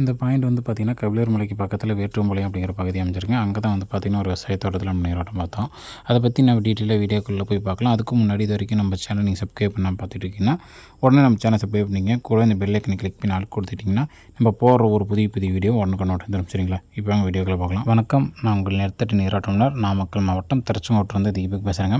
இந்த பாயிண்ட் வந்து பார்த்திங்கன்னா கபிலர் மலைக்கு பக்கத்தில் வேற்றுமலை அப்படிங்கிற பகுதி அமைச்சிருக்கேன் அங்கே தான் வந்து பார்த்திங்கன்னா ஒரு விவசாய தோட்டத்தில் நம்ம நீரோட்டம் பார்த்தோம். அதை பற்றி நம்ம டீட்டெயிலாக வீடியோக்குள்ளே போய் பார்க்கலாம். அதுக்கு முன்னாடி இது வரைக்கும் நம்ம சேனல் நீங்கள் சப்ஸ்கிரைப் பண்ணால் பார்த்துட்டு இருக்கீங்கன்னா உடனே நம்ம சேனல் சப்ஸ்கிரைப் பண்ணிங்க கூட இந்த பெல்லைக்கனை கிளிக் பண்ணி ஆள் கொடுத்துட்டிங்கன்னா நம்ம போடுற ஒரு புதிய புதிய வீடியோ உடனுக்கு நோட்டு வந்துடும் சரிங்களா? இப்போ அவங்க வீடியோக்களை பார்க்கலாம். வணக்கம். நான் உங்கள் நிறுத்தட்டு நீராட்டம்னர் நாமக்கல் மாவட்டம் திருச்செங்கோட்டு வந்து தீபக் பேசுகிறேங்க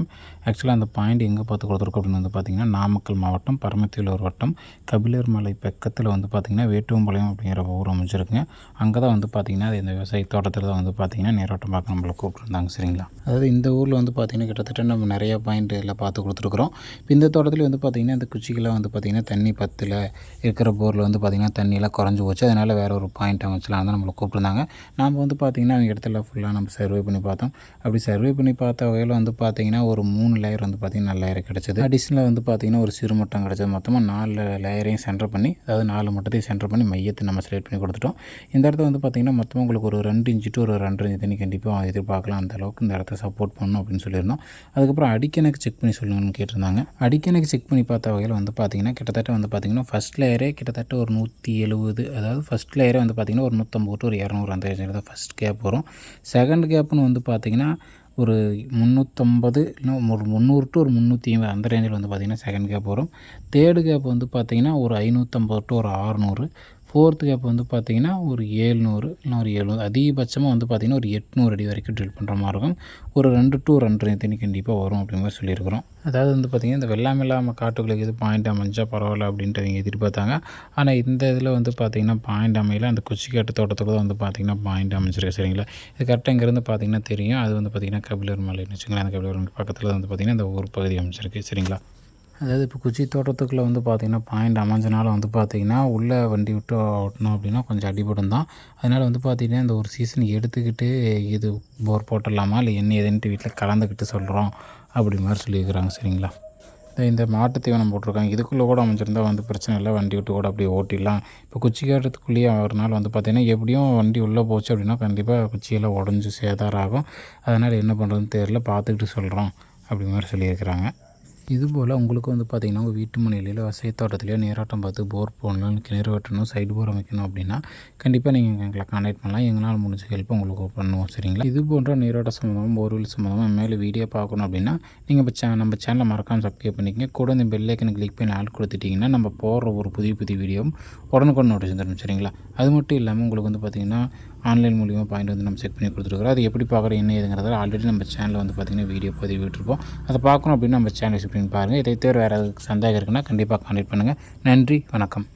ஆக்சுவலாக அந்த பாயிண்ட் எங்கே பார்த்து கொடுத்துருக்கோம் அப்படின்னு வந்து பார்த்திங்கன்னா நாமக்கல் மாவட்டம் பரமத்தியூர் வட்டம் கபிலர் மலை பக்கத்தில் வந்து பார்த்திங்கன்னா வேட்டுவம்பாளையம் அப்படிங்கிற ஊர் அமைச்சிருக்குங்க அங்கே தான் வந்து பார்த்திங்கன்னா அது இந்த விவசாய தோட்டத்தில் தான் வந்து பார்த்திங்கன்னா நேரோட்டம் பார்க்க நம்மளை கூப்பிட்ருந்தாங்க சரிங்களா அதாவது இந்த ஊரில் வந்து பார்த்திங்கன்னா கிட்டத்தட்ட நம்ம நிறைய பாயிண்ட் எல்லாம் பார்த்து கொடுத்துருக்குறோம் இப்போ இந்த தோட்டத்தில் வந்து பார்த்திங்கன்னா இந்த குச்சிக்கெல்லாம் வந்து பார்த்திங்கன்னா தண்ணி பத்தில் இருக்கிற போரில் வந்து பார்த்திங்கன்னா தண்ணியெல்லாம் குறைஞ்சி போச்சு அதனால் வேறு ஒரு பாயிண்ட் அமைச்சலாம் தான் நம்மளை கூப்பிட்ருந்தாங்க நாம் வந்து பார்த்திங்கன்னா அவங்க இடத்துல ஃபுல்லாக நம்ம சர்வே பண்ணி பார்த்தோம் அப்படி சர்வே பண்ணி பார்த்த வகையில் வந்து பார்த்திங்கன்னா ஒரு மூணு லேயர் வந்து பார்த்திங்கன்னா நல்ல லேயர் கிடச்சிது அடிஷ்னலாக வந்து பார்த்திங்கன்னா ஒரு சிறு மட்டம் கிடச்சது மொத்தமாக நாலு லேயரையும் சென்டர் பண்ணி அதாவது நாலு மட்டத்தையும் சென்டர் பண்ணி மையத்தை நம்ம செலக்ட் பண்ணி கொடுத்துட்டோம். இந்த இடத்த வந்து பார்த்திங்கன்னா மொத்தமாக உங்களுக்கு ஒரு ரெண்டு இன்ச்சு டு ஒரு ரெண்டரை இன்ச்சு தண்ணி கண்டிப்பாக எதிர்பார்க்கலாம். அந்த அளவுக்கு இந்த இடத்த சப்போர்ட் பண்ணணும் அப்படின்னு சொல்லியிருந்தோம். அதுக்கப்புறம் அடிக்கணக்கு செக் பண்ணி சொல்லணும்னு கேட்டிருந்தாங்க. அடிக்கணக்கு செக் பண்ணி பார்த்த வகையில் வந்து பார்த்திங்கன்னா கிட்டத்தட்ட வந்து பார்த்திங்கன்னா ஃபஸ்ட் லேயரே கிட்டத்தட்ட ஒரு நூற்றி எழுபது அதாவது ஃபஸ்ட் லேயரே வந்து பார்த்திங்கன்னா ஒரு நூற்றம்பது டு ஒரு இரநூறு அந்த ரேஞ்சில் தான் ஃபஸ்ட் கேப் வரும். செகண்ட் கேப்புன்னு வந்து பார்த்திங்கன்னா ஒரு முந்நூற்றம்பது இல்லை ஒரு முந்நூறு டு ஒரு முந்நூற்றி ஐம்பது அந்த ரேஞ்சில் வந்து பார்த்திங்கன்னா செகண்ட் கேப் வரும். தேர்டு கேப் வந்து பார்த்திங்கன்னா ஒரு ஐநூற்றம்பது டு ஒரு ஆறுநூறு ஃபோர்த்து கேப் வந்து பார்த்திங்கன்னா ஒரு ஏழ்நூறு இல்லை ஒரு எழுநூறு அதிகபட்சமாக வந்து பார்த்திங்கன்னா ஒரு எட்நூறு அடி வரைக்கும் ட்ரில் பண்ணுற மாதிரி இருக்கும். ஒரு ரெண்டு டூ ரெண்டு தண்ணி கண்டிப்பாக வரும் அப்படிங்கிற மாதிரி சொல்லியிருக்கிறோம். அதாவது வந்து பார்த்திங்கன்னா இந்த வெள்ளாமை இல்லாமல் காட்டுகளுக்கு இது பாயிண்ட் அமைஞ்சால் பரவாயில்ல அப்படின்ட்டு அவங்க எதிர்பார்த்தாங்க. ஆனால் இந்த இதில் வந்து பார்த்திங்கன்னா பாயிண்ட் அமையல. அந்த குச்சிக்காட்டு தோட்டத்துக்கு தான் வந்து பார்த்திங்கன்னா பாயிண்ட் அமைஞ்சிருக்கு. சரிங்களா? இது கரெக்டாக இங்கேருந்து பார்த்திங்கன்னா தெரியும். அது வந்து பார்த்திங்கன்னா கபிலர் மலைன்னு வச்சுங்களேன் அந்த கபிலர் மலை பக்கத்தில் வந்து பார்த்திங்கன்னா இந்த ஊர் பகுதி அமைச்சிருக்கு சரிங்களா? அதாவது இப்போ குச்சி தோட்டத்துக்குள்ளே வந்து பார்த்திங்கன்னா பாயிண்ட் அமைஞ்சனால வந்து பார்த்திங்கன்னா உள்ளே வண்டி விட்டு ஓட்டணும் அப்படின்னா கொஞ்சம் அடிபடும் தான். அதனால் வந்து பார்த்திங்கன்னா இந்த ஒரு சீசன் எடுத்துக்கிட்டு இது போர் போட்டலாமா இல்லை என்ன ஏதுன்ட்டு வீட்டில் கலந்துக்கிட்டு சொல்கிறோம் அப்படி மாதிரி சொல்லியிருக்கிறாங்க. சரிங்களா? இந்த இந்த மாட்டு தீவனம் போட்டிருக்காங்க. இதுக்குள்ளே கூட அமைஞ்சிருந்தால் வந்து பிரச்சனை இல்லை. வண்டி விட்டு கூட அப்படியே ஓட்டிடலாம். இப்போ குச்சி காட்டுறதுக்குள்ளேயே ஆகிறனால வந்து பார்த்திங்கன்னா எப்படியும் வண்டி உள்ளே போச்சு அப்படின்னா கண்டிப்பாக குச்சியெல்லாம் உடஞ்சி சேதாரம் ஆகும். அதனால் என்ன பண்ணுறதுன்னு தெரியல. பார்த்துக்கிட்டு சொல்கிறோம் அப்படி மாதிரி சொல்லியிருக்கிறாங்க. இதுபோல் உங்களுக்கு வந்து பார்த்திங்கன்னா உங்கள் வீட்டு மனையிலையோ விவசாய தோட்டத்திலையோ நீராட்டம் பார்த்து போர் போடணும் கிணறு வெட்டணும் சைடு போர் அமைக்கணும் அப்படின்னா கண்டிப்பாக நீங்கள் எங்களை கான்டாக்ட் பண்ணலாம். எங்களால் முடிஞ்ச ஹெல்ப் உங்களுக்கு பண்ணுவோம் சரிங்களா? இது போன்ற நீரோட்ட சம்மந்தமாக போர்வெல் சம்மந்தமாக மேலே வீடியோ பார்க்கணும் அப்படின்னா நீங்கள் இப்போ சே நம்ம சேனலை மறக்காமல் சப்ஸ்கிரைப் பண்ணிக்கங்க. கூட இந்த பெல்லைக்கனை கிளிக் பண்ணி ஆள் கொடுத்துட்டிங்கன்னா நம்ம போடுற ஒரு புதிய புதிய வீடியோவும் உடனுக்குடன் நோட்டீஸ் தரும் சரிங்களா? அது மட்டும் இல்லாமல் உங்களுக்கு வந்து பார்த்திங்கன்னா ஆன்லைன் மூலியமாக பாயிண்ட் வந்து நம்ம செக் பண்ணி கொடுத்துருக்குறோம். அது எப்படி பார்க்குறோம் என்ன ஏதுங்கிறத ஆல்ரெடி நம்ம சேனலில் வந்து பார்த்திங்கன்னா வீடியோ பதிவு விட்டுருப்போம் அதை பார்க்கணும் அப்படின்னு நம்ம சேனல் செக் பாருங்கள் இதை தவிர வேறு சந்தேகம் இருக்குன்னா கண்டிப்பாக கான்டெக்ட் பண்ணுங்கள் நன்றி வணக்கம்.